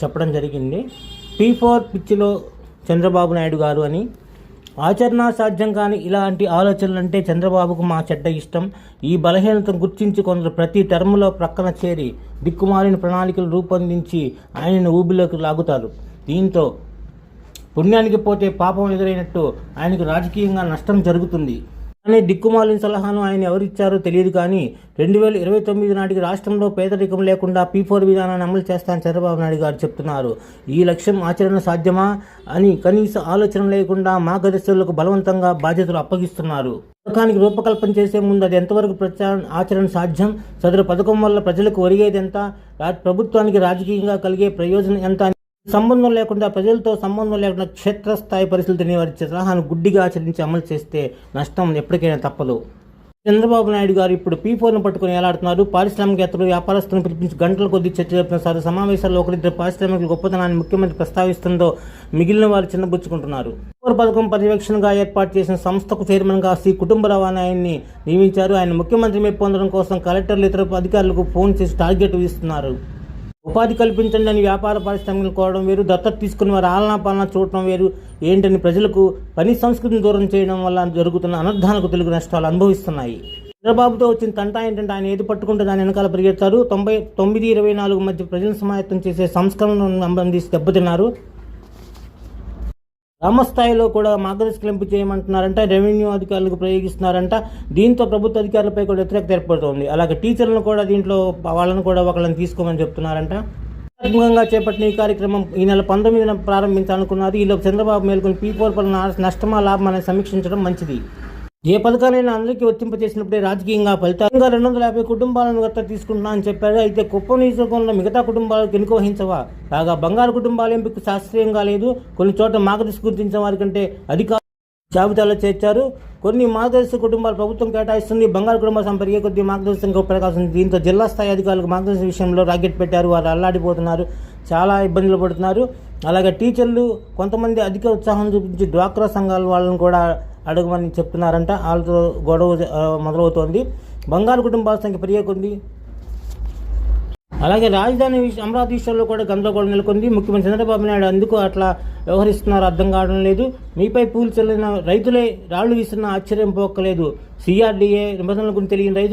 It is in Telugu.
చెప్పడం జరిగింది. టీ ఫోర్ పిచ్చిలో చంద్రబాబు నాయుడు గారు అని. ఆచరణ సాధ్యం కాని ఇలాంటి ఆలోచనలు అంటే చంద్రబాబుకు మా చెడ్డ ఇష్టం. ఈ బలహీనతను గుర్తించి కొందరు ప్రతి టర్మ్లో ప్రక్కన చేరి దిక్కుమాలిన ప్రణాళికలు రూపొందించి ఆయనను ఊబిలోకి లాగుతారు. దీంతో పుణ్యానికి పోతే పాపం ఎదురైనట్టు ఆయనకు రాజకీయంగా నష్టం జరుగుతుంది. అనే దిక్కుమాలిన సలహాను ఆయన ఎవరిచ్చారో తెలియదు కానీ రెండు వేల ఇరవై తొమ్మిది నాటికి రాష్ట్రంలో పేదరికం లేకుండా పీ ఫోర్ విధానాన్ని అమలు చేస్తానని చంద్రబాబు నాయుడు గారు చెప్తున్నారు. ఈ లక్ష్యం ఆచరణ సాధ్యమా అని కనీస ఆలోచన లేకుండా మార్గదర్శకులకు బలవంతంగా బాధ్యతలు అప్పగిస్తున్నారు. పథకానికి రూపకల్పన చేసే ముందు అది ఎంతవరకు ప్రచారం ఆచరణ సాధ్యం? సదరు పథకం వల్ల ప్రజలకు ఒరిగేది ఎంత? రా- ప్రభుత్వానికి రాజకీయంగా కలిగే ప్రయోజనం ఎంత అని సంబంధం లేకుండా ప్రజలతో సంబంధం లేకుండా క్షేత్రస్థాయి పరిస్థితులు వారి సలహాను గుడ్డిగా ఆచరించి అమలు చేస్తే నష్టం ఎప్పటికైనా తప్పదు. చంద్రబాబు నాయుడు గారు ఇప్పుడు పీ ఫోర్ను పట్టుకుని ఎలాడుతున్నారు పారిశ్రామికేతలు వ్యాపారస్తులను పిలిపించి గంటల కొద్దీ చర్చ జరుపుతున్నారు సమావేశాల్లో ఒకరిద్దరు పారిశ్రామికుల గొప్పతనాన్ని ముఖ్యమంత్రి ప్రస్తావిస్తుందో మిగిలిన వారు చిన్నబుచ్చుకుంటున్నారు. పౌర పథకం పర్యవేక్షణగా ఏర్పాటు చేసిన సంస్థకు చైర్మన్గా శ్రీ కుటుంబ రవాణా ఆయన్ని నియమించారు. ఆయన ముఖ్యమంత్రి మెప్పు పొందడం కోసం కలెక్టర్లు ఇతర అధికారులకు ఫోన్ చేసి టార్గెట్ ఇస్తున్నారు ఉపాధి కల్పించండి అని వ్యాపార పరిశ్రమలు కోవడం వేరు దత్తత తీసుకుని వారు ఆలనా పాలన చూడటం వేరు. ఏంటని ప్రజలకు పని సంస్కృతిని దూరం చేయడం వల్ల జరుగుతున్న అనర్థాలకు తెలుగు నష్టాలు అనుభవిస్తున్నాయి. చంద్రబాబుతో వచ్చిన తంట ఏంటంటే ఆయన ఏది పట్టుకుంటే దాని వెనకాల పరిగెత్తారు. తొంభై తొమ్మిది ఇరవై నాలుగు మధ్య ప్రజలను సమాయత్తం చేసే సంస్కరణలను సంబంధించి దెబ్బతిన్నారు. గ్రామస్థాయిలో కూడా మార్గదర్శకలింపు చేయమంటున్నారంట రెవెన్యూ అధికారులకు ప్రయోగిస్తున్నారంట. దీంతో ప్రభుత్వ అధికారులపై కూడా వ్యతిరేకత ఏర్పడుతోంది. అలాగే టీచర్లను కూడా దీంట్లో వాళ్ళను కూడా ఒకళ్ళని తీసుకోమని చెప్తున్నారంట. ప్రముఖంగా చేపట్టిన ఈ కార్యక్రమం ఈ నెల పంతొమ్మిదిన ప్రారంభించాలనుకున్నారు. ఈలోపు చంద్రబాబు మేల్కొని పీ ఫోర్ పనుల నష్టమా లాభం అనేది సమీక్షించడం మంచిది. ఏ పథకాలైనా అందరికీ వర్తింపజేసినప్పుడే రాజకీయంగా ఫలితంగా రెండు వందల యాభై కుటుంబాలను గత తీసుకుంటున్నా అని చెప్పారు. అయితే కుప్పం నియోజకవర్గంలో మిగతా కుటుంబాలకు ఎన్నిక వహించవా? కాగా బంగారు కుటుంబాల ఎంపిక శాస్త్రీయంగా లేదు? కొన్ని చోట్ల మార్గదర్శి గుర్తించిన వారి కంటే అధిక జాబితాలో చేర్చారు. కొన్ని మార్గదర్శక కుటుంబాలు ప్రభుత్వం కేటాయిస్తుంది. బంగారు కుటుంబ సంపర్కే కొద్ది మార్గదర్శకం ప్రకాశం దీంతో జిల్లా స్థాయి అధికారులకు మార్గదర్శన విషయంలో రాకెట్ పెట్టారు. వారు అల్లాడిపోతున్నారు. చాలా ఇబ్బందులు పడుతున్నారు. అలాగే టీచర్లు కొంతమంది అధిక ఉత్సాహం చూపించి డ్వాక్రా సంఘాల వాళ్ళని కూడా అడగమని చెప్తున్నారంట. వాళ్ళతో గొడవ మొదలవుతోంది. బంగారు కుటుంబాల సంఖ్య పెరిగేకుంది అలాగే రాజధాని అమరావతి విషయంలో కూడా గందరగోళం నెలకొంది. ముఖ్యమంత్రి చంద్రబాబు నాయుడు అందుకు అట్లా వ్యవహరిస్తున్నారో. అర్థం కావడం లేదు. మీపై పూలు చెల్లిన రైతులే రాళ్ళు విసిరిన ఆశ్చర్యం పోక్కలేదు. సిఆర్డీఏ నిబంధనల గురించి తెలియని రైతులు